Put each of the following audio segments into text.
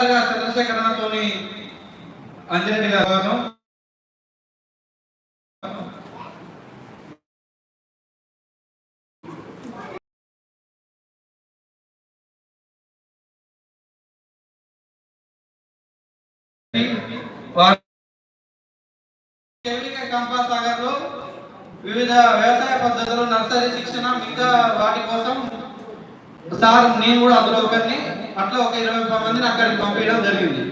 చంద్రశేఖరనతోని అంజరెడ్డి గారు కంపా సాగర్లో వివిధ వ్యవసాయ పద్ధతులు నర్సరీ శిక్షణ మిగతా వాటి కోసం సార్ నేను కూడా అందులో ఒకరిని అట్లా ఒక ఇరవై మందిని అక్కడికి పంపించడం జరిగింది.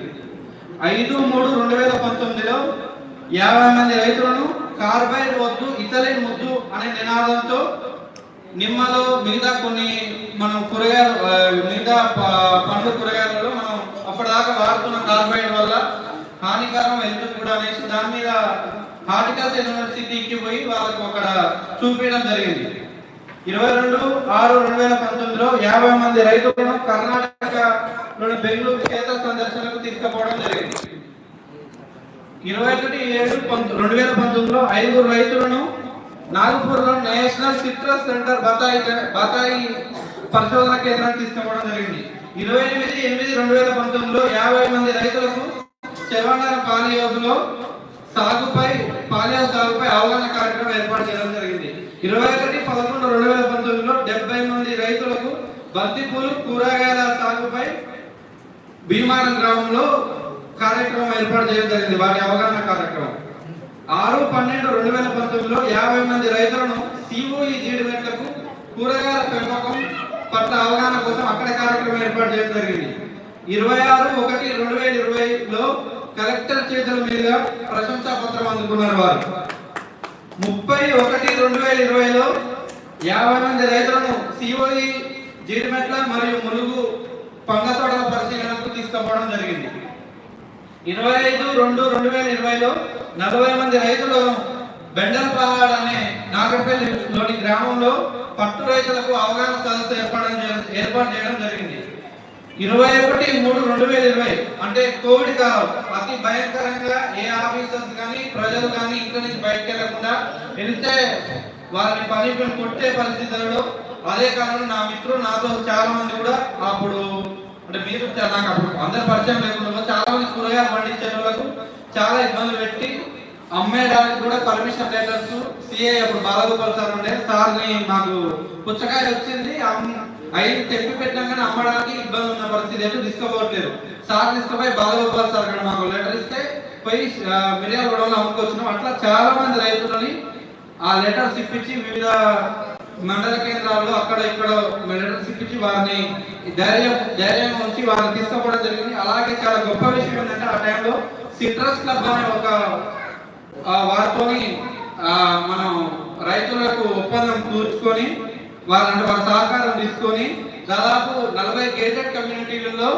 ఐదు మూడు రెండు వేల పంతొమ్మిదిలో యాభై మంది రైతులను కార్బైడ్ వద్దు ఇతరుల ముద్దు అనే నినాదంతో నిమ్మలో మిగతా కొన్ని మనం కూరగాయలు మిగతా పండ్లు కూరగాయలలో మనం అప్పటిదాకా వాడుతున్న కార్బైడ్ వల్ల హానికరం ఎందుకు కూడా అనేసి దాని మీద హార్టికల్చర్ యూనివర్సిటీకి పోయి వాళ్ళకు అక్కడ చూపించడం జరిగింది. ఇరవై రెండు ఆరు రెండు వేల పంతొమ్మిదిలో యాభై మంది రైతులను కర్ణాటకలోని బెంగళూరు క్షేత్ర సందర్శనకు తీసుకుపోవడం జరిగింది. ఇరవై ఒకటి ఏడు రెండు వేల పంతొమ్మిదిలో ఐదుగురు రైతులను నాగపూర్లో నేషనల్ సిట్రస్ సెంటర్ బతాయి బతాయి పరిశోధన కేంద్రానికి తీసుకుపోవడం జరిగింది. ఇరవై ఎనిమిది ఎనిమిది రెండు వేల పంతొమ్మిదిలో యాభై మంది రైతులకు చెరవనాల పాలియోగులో సాగుపై పాలియో సాగుపై అవగాహన కార్యక్రమం ఏర్పాటు చేయడం జరిగింది. ఇరవై ఒకటి పదకొండు రెండు వేల పంతొమ్మిదిలో డెబ్బై మంది రైతులకు బంతిపూలు కూరగాయల సాగుపై భీమారం గ్రామంలో కార్యక్రమం ఏర్పాటు చేయడం జరిగింది. వారి అవగాహన కార్యక్రమం. ఆరు పన్నెండు రెండు వేల పంతొమ్మిదిలో యాభై మంది రైతులను సిఓఈ జీడిమెట్లకు కూరగాయల పెంపకం పట్ల అవగాహన కోసం అక్కడ కార్యక్రమం ఏర్పాటు చేయడం జరిగింది. ఇరవై ఆరు ఒకటి రెండు వేల ఇరవైలో కలెక్టర్ చేతుల మీద ప్రశంసా పత్రం అందుకున్నారు వారు. ముప్పై ఒకటి రెండు వేల ఇరవైలో యాభై మంది రైతులను సిఓఈ జీడిమెట్ల మరియు మురుగు పంగతోటల తోటల పరిశీలనకు తీసుకుపోవడం జరిగింది. ఇరవై ఐదు రెండు రెండు వేల ఇరవైలో నలభై మంది రైతులు బెండల్పాడ్ అనే నాగపల్లిలోని గ్రామంలో పట్టు రైతులకు అవగాహన సదస్సు ఏర్పాటు ఏర్పాటు చేయడం జరిగింది. ఇరవై ఒకటి మూడు రెండు వేల ఇరవై అంటే కోవిడ్ కాలం అతి భయంకరంగా ఏ ఆఫీసర్స్ కానీ ప్రజలు కానీ ఇంట్లో నుంచి బయటకు వెళ్ళకుండా వెళ్తే వారిని పని పని కొట్టే పరిస్థితులలో అదే కాలంలో నా మిత్రులు నాతో చాలా మంది కూడా అప్పుడు అంటే మీరు నాకు అప్పుడు అందరు పరిచయం లేకుండా చాలా మంది కూరగాయలు పండించే వాళ్ళకు చాలా ఇబ్బందులు పెట్టి అమ్మేయడానికి కూడా పర్మిషన్ లెటర్స్ సిఏ అప్పుడు బాలగోపాల్ సార్ ఉండే. సార్ని మాకు పుచ్చకాయ వచ్చింది. అయిన తెప్పి పెట్టాం అమ్మడానికి ఇబ్బంది ఉన్న పరిస్థితి ఏంటో తీసుకోపోవట్లేదు సార్ తీసుకుపోయి బాలగోపాల్ సార్ కూడా మాకు లెటర్ ఇస్తే పోయి మిర్యాల మిరియాల గొడవలు అమ్ముకొచ్చినాం. అట్లా చాలా మంది రైతులని ఆ లెటర్స్ ఇప్పించి వివిధ మండల కేంద్రాల్లో అక్కడ ఇక్కడ లెటర్స్ ఇప్పించి వారిని ధైర్యం ధైర్యం ఉంచి వారిని తీసుకోవడం జరిగింది. అలాగే చాలా గొప్ప విషయం ఏంటంటే ఆ టైంలో సిట్రస్ క్లబ్ అనే ఒక వారితోని మనం రైతులకు ఒప్పందం కూర్చుకొని వాళ్ళ వారి సహకారం తీసుకొని దాదాపు నలభై గేటెడ్ కమ్యూనిటీలలో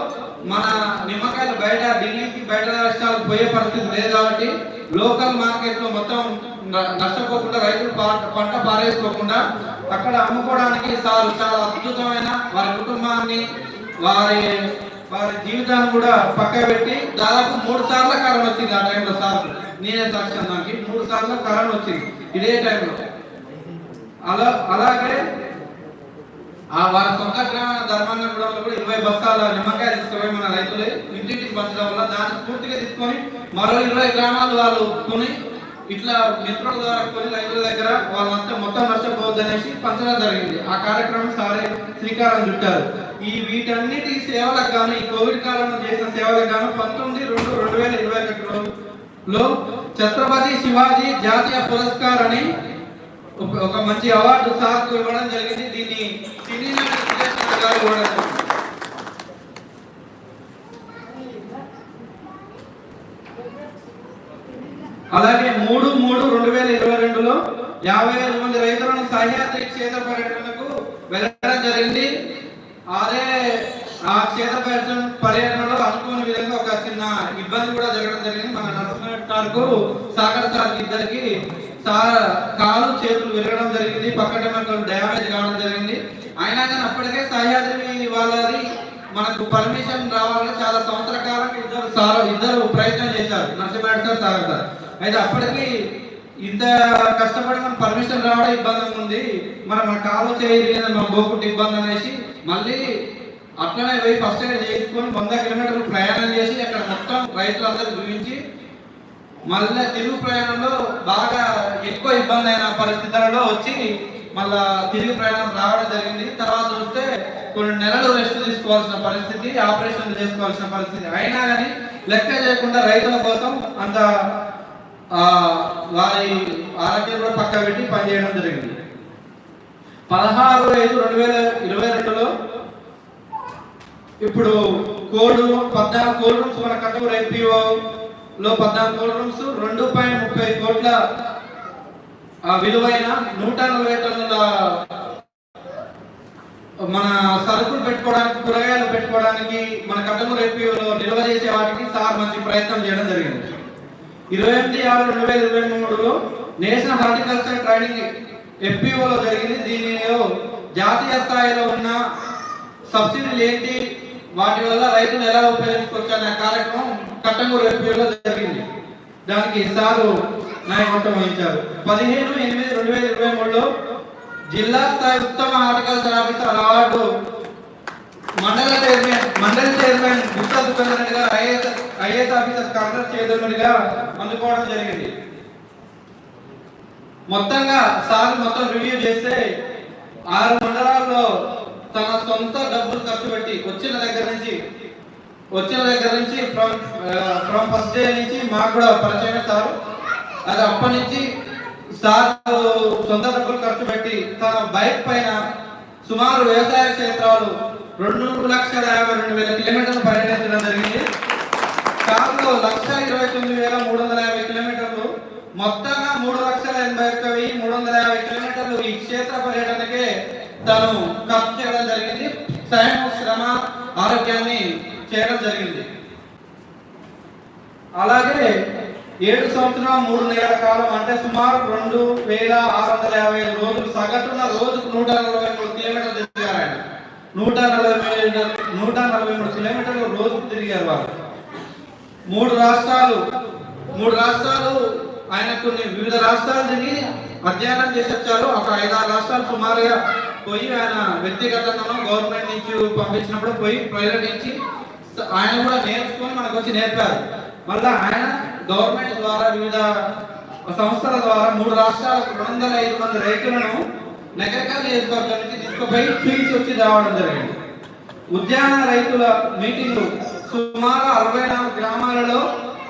మన నిమ్మకాయలు బయట ఢిల్లీకి బయట రాష్ట్రాలకు పోయే పరిస్థితి లేదు కాబట్టి లోకల్ మార్కెట్లో మొత్తం నష్టపోకుండా రైతులు పంట పారేసుకోకుండా అక్కడ అమ్ముకోవడానికి సార్ చాలా అద్భుతమైన వారి కుటుంబాన్ని వారి వారి జీవితాన్ని కూడా పక్క పెట్టి దాదాపు మూడు సార్లు కరోనా వచ్చింది ఆ టైంలో సార్. నేనే సాక్ష్యం దానికి మూడు సార్లు కరోనా వచ్చింది ఇదే టైంలో. అలా అలాగే ఆ వారి సొంత గ్రామ ధర్మాన్నగూడెంలో కూడా ఇరవై బస్తాల నిమ్మకాయ తీసుకుపోయి మన రైతులు ఇంటింటికి పంచడం వల్ల దాన్ని పూర్తిగా తీసుకొని మరో ఇరవై గ్రామాలు వాళ్ళు కొని ఇట్లా మిత్రుల ద్వారా కొని రైతుల దగ్గర వాళ్ళంతా మొత్తం నష్టపోవద్దు అనేసి పంచడం జరిగింది. ఆ కార్యక్రమం సారే శ్రీకారం చుట్టారు. ఈ వీటన్నిటి సేవలకు గాను ఈ కోవిడ్ కాలంలో చేసిన సేవలకు గాను పంతొమ్మిది రెండు రెండు వేల ఇరవై ఒకటిలో లో ఛత్రపతి శివాజీ జాతీయ పురస్కార్ అని ఒక ఒక మంచి అవార్డు సార్కు ఇవ్వడం జరిగింది. దీన్ని సినీ గారు కూడా. అలాగే మూడు మూడు రెండు వేల ఇరవై రెండులో యాభై ఐదు మంది రైతులను సహ్యాద్రి క్షేత్ర పర్యటనకు వెళ్ళడం జరిగింది. అదే ఆ క్షేత్ర పర్యటన పర్యటనలో అనుకోని విధంగా ఒక చిన్న ఇబ్బంది కూడా జరగడం జరిగింది. మన నరసింహ సార్కు సాగర్ సార్ ఇద్దరికి కాలు చేతులు విరగడం జరిగింది పక్కన మనకు డ్యామేజ్ కావడం జరిగింది. అయినా కానీ అప్పటికే సహ్యాద్రి వాళ్ళది మనకు పర్మిషన్ రావాలని చాలా సంవత్సర కాలం ఇద్దరు సార్ ఇద్దరు ప్రయత్నం చేశారు. Narasimha Reddy sir Sagar sir. అయితే అప్పటికి ఇంత కష్టపడి మనం పర్మిషన్ రావడం ఇబ్బంది ఉంది. మనం మన కాలు చేయలేదు మనం బోకుంటే ఇబ్బంది అనేసి మళ్ళీ అట్లనే పోయి ఫస్ట్ ఎయిడ్ చేసుకొని వంద కిలోమీటర్లు ప్రయాణం చేసి అక్కడ మొత్తం రైతులందరూ గురించి మళ్ళీ తిరుగు ప్రయాణంలో బాగా ఎక్కువ ఇబ్బంది అయిన పరిస్థితులలో వచ్చి మళ్ళా తిరిగి ప్రయాణం రావడం జరిగింది. తర్వాత చూస్తే కొన్ని నెలలు రెస్ట్ తీసుకోవాల్సిన పరిస్థితి ఆపరేషన్లు చేసుకోవాల్సిన పరిస్థితి. అయినా కానీ లెక్క చేయకుండా రైతుల కోసం అంత వారి ఆరోగ్యం కూడా పక్క పెట్టి పనిచేయడం జరిగింది. పదహారు ఐదు రెండు వేల ఇరవై రెండులో ఇప్పుడు కోడ్ పద్నాలుగు కోల్డ్ రూమ్స్ మన కట్టూరు ఐపీఓ లో పద్నాలుగు కోల్డ్ రూమ్స్ రెండు పాయింట్ ముప్పై కోట్ల ఆ, విలువైన నూట నలభై టన్నుల మన సరుకులు పెట్టుకోవడానికి కూరగాయలు పెట్టుకోవడానికి మన కట్టము ఐపీఓలో నిల్వ చేసే వాటికి సార్ మంచి ప్రయత్నం చేయడం జరిగింది. ఇరవై ఎనిమిది ఆరు రెండు వేల ఇరవై మూడులో నేషనల్ హార్టికల్చర్ ట్రైనింగ్ ఎఫ్పిఓలో జరిగింది. దీనిలో జాతీయ స్థాయిలో ఉన్న సబ్సిడీలు ఏంటి వాటి వల్ల రైతులు ఎలా ఉపయోగించుకోవచ్చు అనే కార్యక్రమం కట్టంగూరు ఎఫ్పిఓలో జరిగింది. దానికి సారు నాయకత్వం వహించారు. పదిహేను ఎనిమిది రెండు వేల ఇరవై మూడులో జిల్లా స్థాయి ఉత్తమ హార్టికల్చర్ ఆఫీసర్ అవార్డు మండల చైర్మన్ మండలి చైర్మన్ గుప్తా సుఖేందర్ గారు ఐఏఎస్ ఐఏఎస్ ఆఫీసర్ కాంగ్రెస్ చైర్మన్గా అందుకోవడం జరిగింది. మొత్తంగా సార్ మొత్తం రివ్యూ చేస్తే ఆరు మండలాల్లో తన సొంత డబ్బులు ఖర్చు పెట్టి వచ్చిన దగ్గర నుంచి వచ్చిన దగ్గర నుంచి ఫ్రమ్ ఫ్రమ్ ఫస్ట్ డే నుంచి మాకు కూడా పరిచయం సార్ అది అప్పటి నుంచి సార్ సొంత డబ్బులు ఖర్చు పెట్టి తన బైక్ పైన సుమారు వ్యవసాయ క్షేత్రాలు రెండు లక్షల యాభై రెండు వేల కిలోమీటర్లు పర్యటించడం జరిగింది. కారులో లక్ష ఇరవై తొమ్మిది వేల మూడు వందల యాభై కిలోమీటర్లు మొత్తంగా మూడు లక్షల ఎనభై ఒక్క వెయ్యి మూడు వందల యాభై కిలోమీటర్లు ఈ క్షేత్ర పర్యటనకే తను ఖర్చు చేయడం జరిగింది. స్వయం శ్రమ ఆరోగ్యాన్ని చేయడం జరిగింది. అలాగే ఏడు సంవత్సరం మూడు నెలల కాలం అంటే సుమారు రెండు వేల ఆరు వందల యాభై ఐదు రోజులు సగటున రోజుకు నూట నలభై మూడు కిలోమీటర్లు తిరిగారు ఆయన. నూట నలభై మూడు నూట నలభై మూడు కిలోమీటర్లు రోజుకు తిరిగారు వారు. మూడు రాష్ట్రాలు మూడు రాష్ట్రాలు ఆయన కొన్ని వివిధ రాష్ట్రాలు తిరిగి అధ్యయనం చేసి వచ్చారు. ఒక ఐదారు రాష్ట్రాలు సుమారుగా పోయి ఆయన వ్యక్తిగతంగా గవర్నమెంట్ నుంచి పంపించినప్పుడు పోయి పర్యటించి ఆయన కూడా నేర్చుకొని మనకు వచ్చి నేర్పారు. మళ్ళా ఆయన గవర్నమెంట్ ద్వారా వివిధ సంస్థల ద్వారా మూడు రాష్ట్రాలకు రెండు వందల ఐదు మంది రైతులను నగరకాల నియోజకవర్గానికి తీసుకుపోయి పిలిచి వచ్చి రావడం జరిగింది. ఉద్యాన రైతుల మీటింగ్లు సుమారు అరవై నాలుగు గ్రామాలలో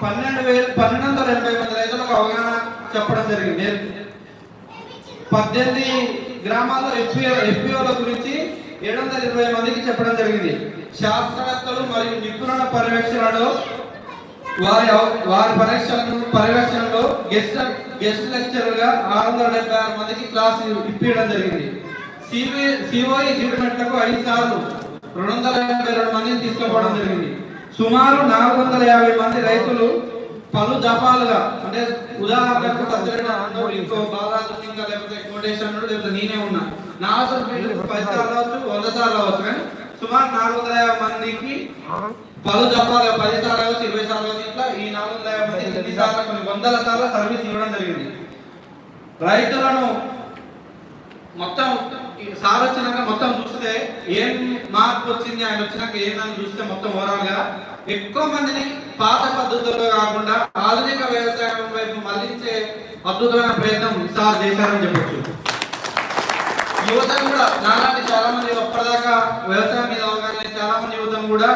పన్నెండు వేల పన్నెండు వందల ఎనభై మంది రైతులకు అవగాహన చెప్పడం జరిగింది. పద్దెనిమిది గ్రామాల్లో ఎఫ్పిఓ ఎఫ్పిఓల గురించి ఏడు వందల ఇరవై మందికి చెప్పడం జరిగింది. శాస్త్రవేత్తలు మరియు నిపుణుల పర్యవేక్షణలో వారి వారి పరీక్షలను పర్యవేక్షణలో గెస్ట్ గెస్ట్ లెక్చర్గా ఆరు వందల డెబ్బై ఆరు మందికి క్లాస్ ఇప్పించడం జరిగింది. సిబి సిఓఈ జీవితమెట్లకు ఐదు సార్లు రెండు వందల యాభై రెండు మందిని తీసుకుపోవడం జరిగింది. సుమారు నాలుగు వందల యాభై మంది రైతులు పలు జపాలుగా అంటే ఉదాహరణకు సత్యనారాయణ అన్నాడు, ఇంకో బాలరాజు ఇంకా లేకపోతే కోటేశ్వర లేకపోతే నేనే ఉన్నా. నా అవసరం పది సార్లు అవచ్చు వంద సార్లు అవ్వచ్చు కానీ సుమారు నాలుగు వందల యాభై మందికి పలు జపాలుగా పది సార్లు అవచ్చు ఇరవై సార్లు అవచ్చు ఇట్లా ఈ నాలుగు వందల యాభై మంది ఎన్ని సార్లు కొన్ని వందల సార్లు సర్వీస్ ఇవ్వడం జరిగింది. రైతులను మొత్తం సార్ వచ్చినాక మొత్తం చూస్తే ఏం మార్పు వచ్చింది ఆయన వచ్చినాక ఏందని చూస్తే మొత్తం ఓవరాల్గా ఎక్కువ మందిని పాత పద్ధతుల్లో కాకుండా ఆధునిక వ్యవసాయం వైపు మళ్ళించే అద్భుతమైన ప్రయత్నం సార్ చేశారని చెప్పొచ్చు. యువతను కూడా నాలాంటి చాలా మంది అప్పటిదాకా వ్యవసాయం మీద అవగాహన చాలా మంది యువతను కూడా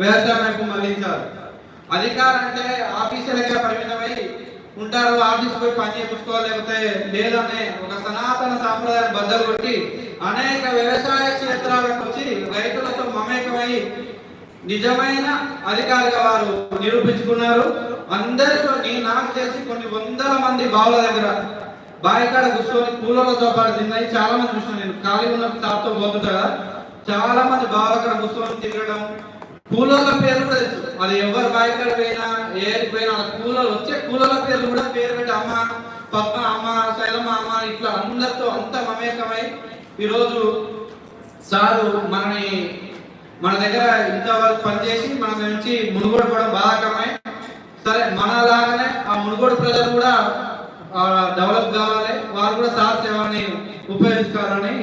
వ్యవసాయం వైపు మళ్ళించారు. అధికారం అంటే ఆఫీసులకే పరిమితమై ఉంటారు ఆఫీస్ పోయి పని చేయించుకోవాలి లేకపోతే లేదనే ఒక సనాతన సాంప్రదాయం బద్దలు కొట్టి అనేక వ్యవసాయ క్షేత్రాలకు వచ్చి రైతులతో మమే నిజమైన అధికారిగా వారు నిరూపించుకున్నారు. అందరితో నేను నాకు తెలిసి కొన్ని వందల మంది బావుల దగ్గర బాయికాడ కూర్చొని కూలర్లతో పాటు తిన్నాయి. చాలా మంది చూసిన నేను ఖాళీ ఉన్నప్పుడు తాతో పోతుంటా కదా. చాలా మంది బావుల అక్కడ కూర్చొని తిరగడం కూలర్ల పేర్లు కూడా తెలుసు. అది ఎవరు బాయికాడ పోయినా ఏది పోయినా ఆ వచ్చే కూలర్ల పేర్లు కూడా పేరు పెట్టి అమ్మ పద్మ అమ్మ శైలమ్మ అమ్మ ఇట్లా అందరితో అంత మమేకమై ఈరోజు సారు మనని మన దగ్గర ఇంతవరకు పనిచేసి మన నుంచి మునుగోడుకోవడం బాధాకరమే. సరే మన లాగానే ఆ మునుగోడు ప్రజలు కూడా డెవలప్ కావాలి. వారు కూడా సార్ సేవని ఉపయోగించుకోవాలని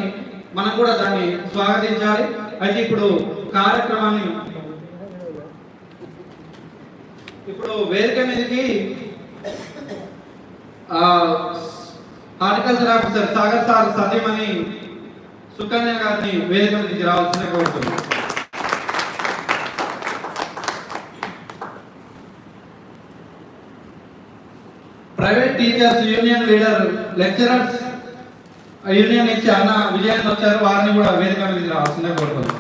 మనం కూడా దాన్ని స్వాగతించాలి. అయితే ఇప్పుడు కార్యక్రమాన్ని ఇప్పుడు వేదిక మీదకి హార్టికల్చర్ ఆఫీసర్ సాగర్ సార్ సతీమణి సుకన్య గారిని వేదిక మీదకి రావాల్సిందే కోరుతున్నాను private teachers union leader lecturers union ఇచ్చి అన్న విజయాన్ని వచ్చారు వారిని కూడా వేదిక మీద రావాల్సిందే కోరుతున్నాను